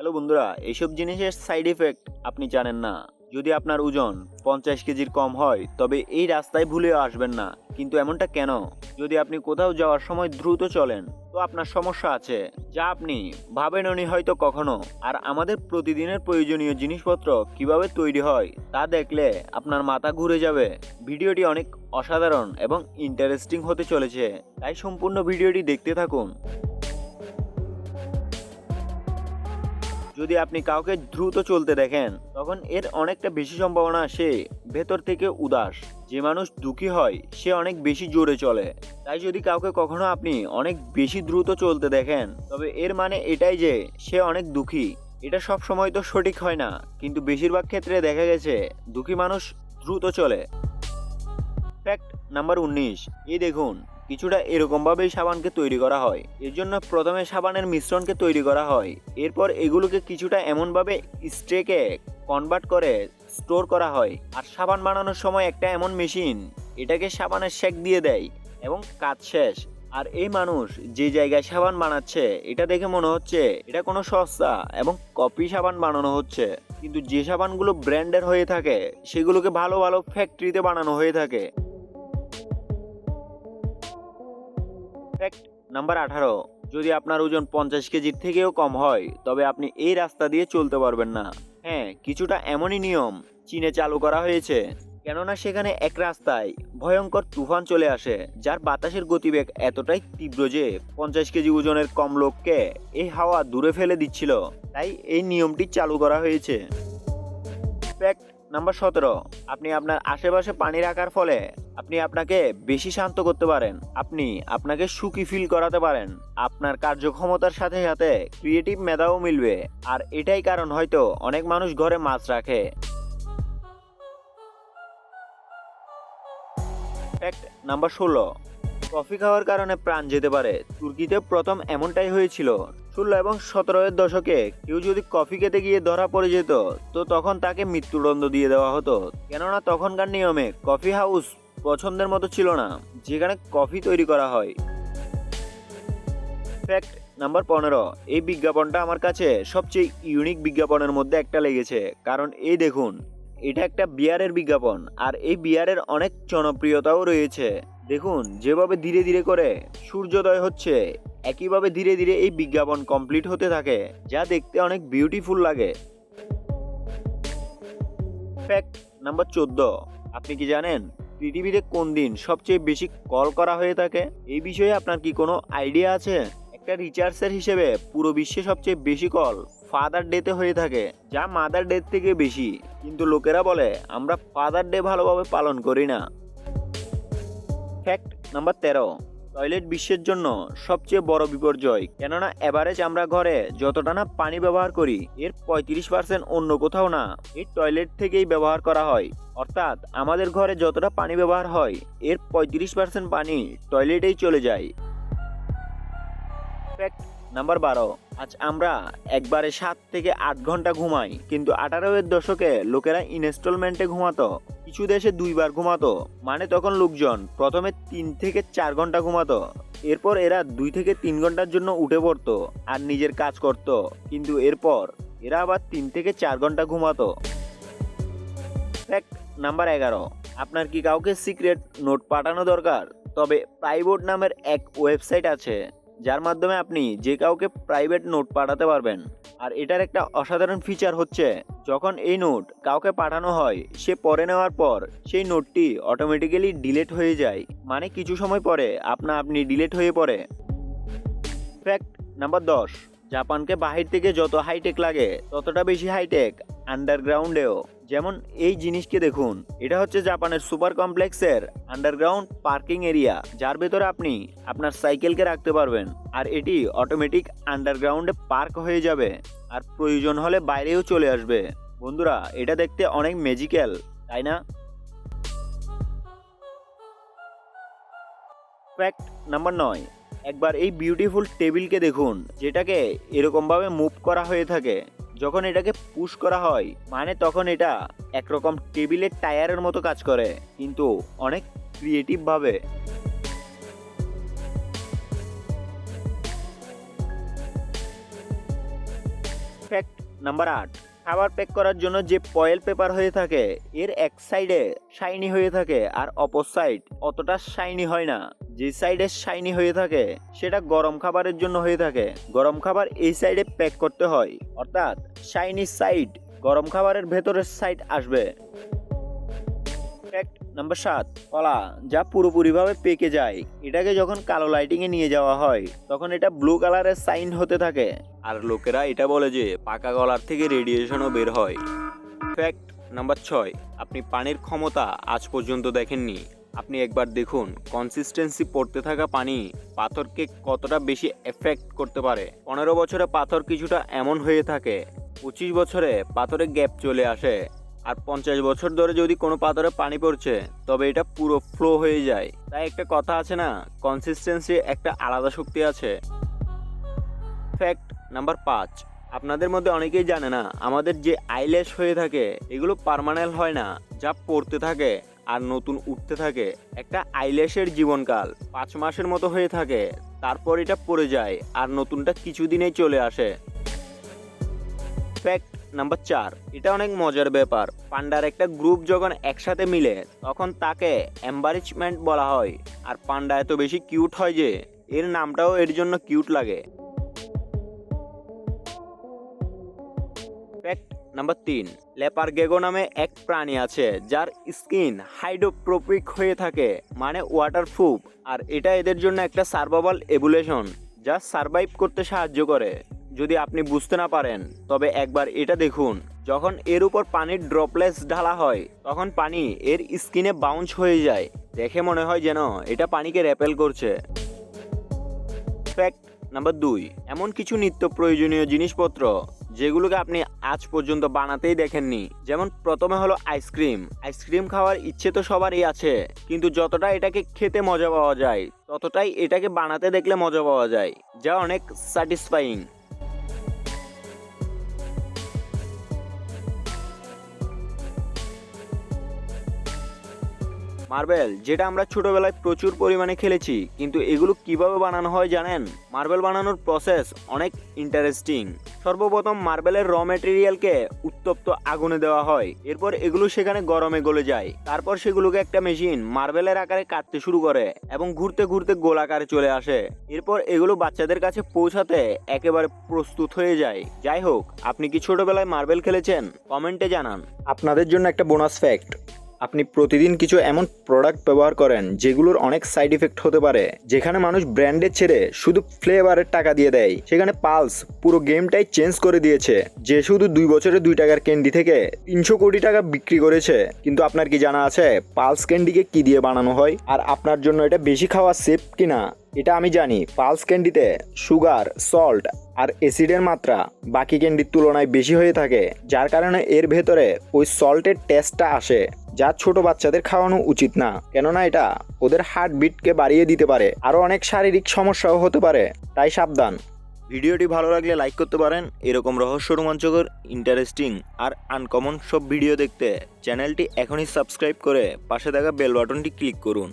Hello বন্ধুরা এইসব জিনিসের সাইড এফেক্ট আপনি জানেন না। যদি আপনার ওজন পঞ্চাশ কেজির কম হয়, তবে এই রাস্তায় ভুলেও আসবেন না। কিন্তু এমনটা কেন? যদি আপনি কোথাও যাওয়ার সময় দ্রুত চলেন, তো আপনার সমস্যা আছে। যা আপনি ভাবেন উনি হয়তো কখনো। আর আমাদের প্রতিদিনের প্রয়োজনীয় জিনিসপত্র কীভাবে তৈরি হয়, তা দেখলে আপনার মাথা ঘুরে যাবে। ভিডিওটি অনেক অসাধারণ এবং ইন্টারেস্টিং হতে চলেছে। তাই সম্পূর্ণ ভিডিওটি দেখতে থাকুন। যদি আপনি কাউকে দ্রুত চলতে দেখেন, তখন এর অনেকটা বেশি সম্ভাবনা সে ভেতর থেকে উদাস। যে মানুষ দুঃখী হয়, সে অনেক বেশি জোরে চলে। তাই যদি কাউকে কখনো আপনি অনেক বেশি দ্রুত চলতে দেখেন, তবে এর মানে এটাই যে সে অনেক দুঃখী। এটা সব সময় তো সঠিক হয় না, কিন্তু বেশিরভাগ ক্ষেত্রে দেখা গেছে দুঃখী মানুষ দ্রুত চলে। ফ্যাক্ট নাম্বার উনিশ, এই দেখুন কিছুটা এরকমভাবেই সাবানকে তৈরি করা হয়। এর জন্য প্রথমে সাবানের মিশ্রণকে তৈরি করা হয়। এরপর এগুলোকে কিছুটা এমনভাবে স্ট্রেকে কনভার্ট করে স্টোর করা হয়। আর সাবান বানানোর সময় একটা এমন মেশিন, এটাকে সাবানের শেক দিয়ে দেয় এবং কাজ শেষ। আর এই মানুষ যে জায়গায় সাবান বানাচ্ছে, এটা দেখে মনে হচ্ছে এটা কোনো সস্তা এবং কপি সাবান বানানো হচ্ছে। কিন্তু যে সাবানগুলো ব্র্যান্ডের হয়ে থাকে, সেগুলোকে ভালো ভালো ফ্যাক্টরিতে বানানো হয়ে থাকে। ফ্যাক্ট নাম্বার আঠারো। যদি আপনার ওজন পঞ্চাশ কেজির থেকেও কম হয়, তবে আপনি এই রাস্তা দিয়ে চলতে পারবেন না। হ্যাঁ কিছুটা এমনই নিয়ম চীনে চালু করা হয়েছে। কেননা সেখানে এক রাস্তায় ভয়ঙ্কর তুফান চলে আসে, যার বাতাসের গতিবেগ এতটাই তীব্র যে পঞ্চাশ কেজি ওজনের কম লোককে এই হাওয়া দূরে ফেলে দিচ্ছিল। তাই এই নিয়মটি চালু করা হয়েছে। ফ্যাক্ট নাম্বার সতেরো। আপনি আপনার আশেপাশে পানি রাখার ফলে আপনি আপনাকে বেশি শান্ত করতে পারেন। আপনি আপনাকে সুখী ফিল করাতে পারেন। আপনার কার্যক্ষমতার সাথে সাথে ক্রিয়েটিভ মেধাও মিলবে। আর এটাই কারণ হয়তো অনেক মানুষ ঘরে মাছ রাখে। ফ্যাক্ট নাম্বার ষোলো। কফি খাওয়ার কারণে প্রাণ যেতে পারে। তুর্কিতে প্রথম এমনটাই হয়েছিল। ষোলো এবং সতেরো এর দশকে কেউ যদি কফি খেতে গিয়ে ধরা পড়ে যেত, তো তখন তাকে মৃত্যুদণ্ড দিয়ে দেওয়া হতো। কেননা তখনকার নিয়মে কফি হাউস পছন্দের মতো ছিল না। যেখানে কফি তৈরি করা হয়। ফ্যাক্ট নাম্বার পনেরো। এই বিজ্ঞাপনটা আমার কাছে সবচেয়ে ইউনিক বিজ্ঞাপনের মধ্যে একটা লেগেছে। কারণ এই দেখুন, এটা একটা বিয়ারের বিজ্ঞাপন। আর এই বিয়ারের অনেক জনপ্রিয়তাও রয়েছে। দেখুন, যেভাবে ধীরে ধীরে করে সূর্যোদয় হচ্ছে, একইভাবে ধীরে ধীরে এই বিজ্ঞাপন কমপ্লিট হতে থাকে, যা দেখতে অনেক বিউটিফুল লাগে। ফ্যাক্ট নাম্বার চোদ্দ। আপনি কি জানেন পৃথিবীতে কোন দিন সবচেয়ে বেশি কল করা হয়ে থাকে? এই বিষয়ে আপনার কি কোনো আইডিয়া আছে? একটা রিচার্জের হিসেবে পুরো বিশ্বে সবচেয়ে বেশি কল ফাদার ডেতে হয়ে থাকে, যা মাদার ডে থেকে বেশি। কিন্তু লোকেরা বলে, আমরা ফাদার ডে ভালোভাবে পালন করি না। ফ্যাক্ট নাম্বার তেরো। টয়লেট বিশ্বের জন্য সবচেয়ে বড় বিপর্যয়। কেননা এভারেজ আমরা ঘরে যতটা না পানি ব্যবহার করি, এর পঁয়ত্রিশ পার্সেন্ট অন্য কোথাও না। এই টয়লেট থেকেই ব্যবহার করা হয়। অর্থাৎ আমাদের ঘরে যতটা পানি ব্যবহার হয়, এর পঁয়ত্রিশ পার্সেন্ট পানি টয়লেটেই চলে যায়। নাম্বার বারো, আজ আমরা একবারে সাত থেকে আট ঘণ্টা ঘুমাই, কিন্তু আঠারো এর দশকে লোকেরা ইনস্টলমেন্টে ঘুমাতো, কিছু দেশে দুইবার ঘুমাতো মানে তখন লোকজন প্রথমে তিন থেকে চার ঘণ্টা ঘুমাতো, এরপর এরা দুই থেকে তিন ঘণ্টার জন্য উঠে পড়তো আর নিজের কাজ করত, কিন্তু এরপর এরা আবার তিন থেকে চার ঘণ্টা ঘুমাতো। ফ্যাক্ট নাম্বার এগারো। আপনার কি কাউকে সিক্রেট নোট পাঠানো দরকার? তবে প্রাইভেট নামের এক ওয়েবসাইট আছে, যার মাধ্যমে আপনি যে কাউকে প্রাইভেট নোট পাঠাতে পারবেন। আর এটার একটা অসাধারণ ফিচার হচ্ছে, যখন এই নোট কাউকে পাঠানো হয়, সে পরে নেওয়ার পর সেই নোটটি অটোমেটিক্যালি ডিলেট হয়ে যায়। মানে কিছু সময় পরে আপনা আপনি ডিলেট হয়ে পড়ে। ফ্যাক্ট নাম্বার দশ, জাপানকে বাহির থেকে যত হাইটেক লাগে, ততটা বেশি হাইটেক আন্ডারগ্রাউন্ডেও যেমন এই জিনিসকে দেখুন, এটা হচ্ছে জাপানের সুপার কমপ্লেক্সের আন্ডারগ্রাউন্ড পার্কিং এরিয়া, যার ভেতরে আপনি আপনার সাইকেলকে রাখতে পারবেন, আর এটি অটোমেটিক আন্ডারগ্রাউন্ডে পার্ক হয়ে যাবে, আর প্রয়োজন হলে বাইরেও চলে আসবে। বন্ধুরা, এটা দেখতে অনেক ম্যাজিক্যাল তাই না? ফ্যাক্ট নাম্বার নয়, একবার এই বিউটিফুল টেবিলকে দেখুন, যেটাকে এরকমভাবে মুভ করা হয়ে থাকে। যখন এটাকে পুশ করা হয় মানে তখন এটা একরকম টেবিলের টায়ারের মতো কাজ করে, কিন্তু অনেক ক্রিয়েটিভভাবে ফ্যাক্ট নাম্বার আট, খাবার প্যাক করার জন্য যে পয়েল পেপার হয়ে থাকে, এর এক সাইডে শাইনি হয়ে থাকে, আর অপর সাইড অতটা শাইনি হয় না। যে সাইডে শাইনি হয়ে থাকে, সেটা গরম খাবারের জন্য হয়ে থাকে। গরম খাবার এই সাইডে প্যাক করতে হয়। অর্থাৎ শাইনি সাইড গরম খাবারের ভেতরের সাইড আসবে। ফ্যাক্ট নাম্বার সাত, কলা, যা পুরোপুরিভাবে পেকে যায়। এটাকে যখন কালো লাইটিংয়ে নিয়ে যাওয়া হয়, তখন এটা ব্লু কালারের সাইন হতে থাকে। আর লোকেরা এটা বলে যে, পাকা কলার থেকে রেডিয়েশনও বের হয়। ফ্যাক্ট নাম্বার ছয়, আপনি পানির ক্ষমতা আজ পর্যন্ত দেখেননি। আপনি একবার দেখুন কনসিস্টেন্সি পড়তে থাকা পানি পাথরকে কতটা বেশি এফেক্ট করতে পারে। পনেরো বছরে পাথর কিছুটা এমন হয়ে থাকে, পঁচিশ বছরে পাথরে গ্যাপ চলে আসে, আর পঞ্চাশ বছর ধরে যদি কোনো পাথরে পানি পড়ছে, তবে এটা পুরো ফ্লো হয়ে যায়। তাই একটা কথা আছে না কনসিস্টেন্সি একটা আলাদা শক্তি আছে। ফ্যাক্ট নাম্বার পাঁচ, আপনাদের মধ্যে অনেকেই জানে না, আমাদের যে আইল্যাশ হয়ে থাকে, এগুলো পার্মানেন্ট হয় না, যা পড়তে থাকে। আর নতুন উঠতে থাকে একটা আইল্যাশের জীবনকাল। পাঁচ মাসের মতো হয়ে থাকে, তারপর এটা পড়ে যায় আর নতুনটা কিছুদিনেই চলে আসে। ফ্যাক্ট নাম্বার চার, এটা অনেক মজার ব্যাপার। পান্ডার একটা গ্রুপ যখন একসাথে মিলে, তখন তাকে এম্বারিচমেন্ট বলা হয়। আর পান্ডা এত বেশি কিউট হয় যে, এর নামটাও এর জন্য কিউট লাগে। ফ্যাক্ট নাম্বার তিন লেপার গেগো নামে এক প্রাণী আছে যার স্কিন হাইড্রোপ্রোপিক হয়ে থাকে মানে ওয়াটার ওয়াটারপ্রুফ আর এটা এদের জন্য একটা সার্ভাইভাল এভুলেশন যা সার্ভাইভ করতে সাহায্য করে। যদি আপনি বুঝতে না পারেন, তবে একবার এটা দেখুন। যখন এর উপর পানির ড্রপলেস ঢালা হয়, তখন পানি এর স্কিনে বাউন্স হয়ে যায়। দেখে মনে হয় যেন এটা পানিকে র্যাপেল করছে। ফ্যাক্ট নাম্বার দুই, এমন কিছু নিত্য প্রয়োজনীয় জিনিসপত্র যেগুলোকে আপনি আজ পর্যন্ত বানাতেই দেখেননি। যেমন প্রথমে হলো আইসক্রিম। আইসক্রিম খাওয়ার ইচ্ছে তো সবারই আছে, কিন্তু যতটা এটাকে খেতে মজা পাওয়া যায়, ততটাই এটাকে বানাতে দেখলে মজা পাওয়া যায়, যা অনেক স্যাটিসফাইং মার্বেল, যেটা আমরা ছোটবেলায় প্রচুর পরিমাণে খেলেছি, কিন্তু এগুলো কীভাবে বানানো হয় জানেন? মার্বেল বানানোর প্রসেস অনেক ইন্টারেস্টিং সর্বপ্রথম মার্বেলের র মেটেরিয়ালকে উত্তপ্ত আগুনে দেওয়া হয়। এরপর এগুলো সেখানে গরমে গলে যায়। তারপর সেগুলোকে একটা মেশিন মার্বেলের আকারে কাটতে শুরু করে এবং ঘুরতে ঘুরতে গোলাকারে চলে আসে। এরপর এগুলো বাচ্চাদের কাছে পৌঁছাতে একেবারে প্রস্তুত হয়ে যায়। যাই হোক, আপনি কি ছোটবেলায় মার্বেল খেলেছেন? কমেন্টে জানান। আপনাদের জন্য একটা বোনাস ফ্যাক্ট আপনি প্রতিদিন কিছু এমন প্রোডাক্ট ব্যবহার করেন যেগুলোর অনেক সাইড ইফেক্ট হতে পারে। যেখানে মানুষ ব্র্যান্ডের ছেড়ে শুধু ফ্লেভারের টাকা দিয়ে দেয়। সেখানে পালস পুরো গেমটাই চেঞ্জ করে দিয়েছে। যে শুধু দুই বছরে দুই টাকার ক্যান্ডি থেকে তিনশো কোটি টাকা বিক্রি করেছে। কিন্তু আপনার কি জানা আছে পালস ক্যান্ডিকে কি দিয়ে বানানো হয়? আর আপনার জন্য এটা বেশি খাওয়া সেফ কিনা? এটা আমি জানি। পালস ক্যান্ডিতে সুগার সল্ট আর অ্যাসিডের মাত্রা বাকি ক্যান্ডির তুলনায় বেশি হয়ে থাকে। যার কারণে এর ভেতরে ওই সল্টের টেস্টটা আসে। যা ছোট বাচ্চাদের খাওয়ানো উচিত না। কেননা এটা ওদের হার্ট বিটকে বাড়িয়ে দিতে পারে। আরও অনেক শারীরিক সমস্যাও হতে পারে। তাই সাবধান। ভিডিওটি ভালো লাগলে লাইক করতে পারেন। এরকম রহস্য রোমাঞ্চকর ইন্টারেস্টিং আর আনকমন সব ভিডিও দেখতে চ্যানেলটি এখনই সাবস্ক্রাইব করে পাশে থাকা বেল বাটনটি ক্লিক করুন।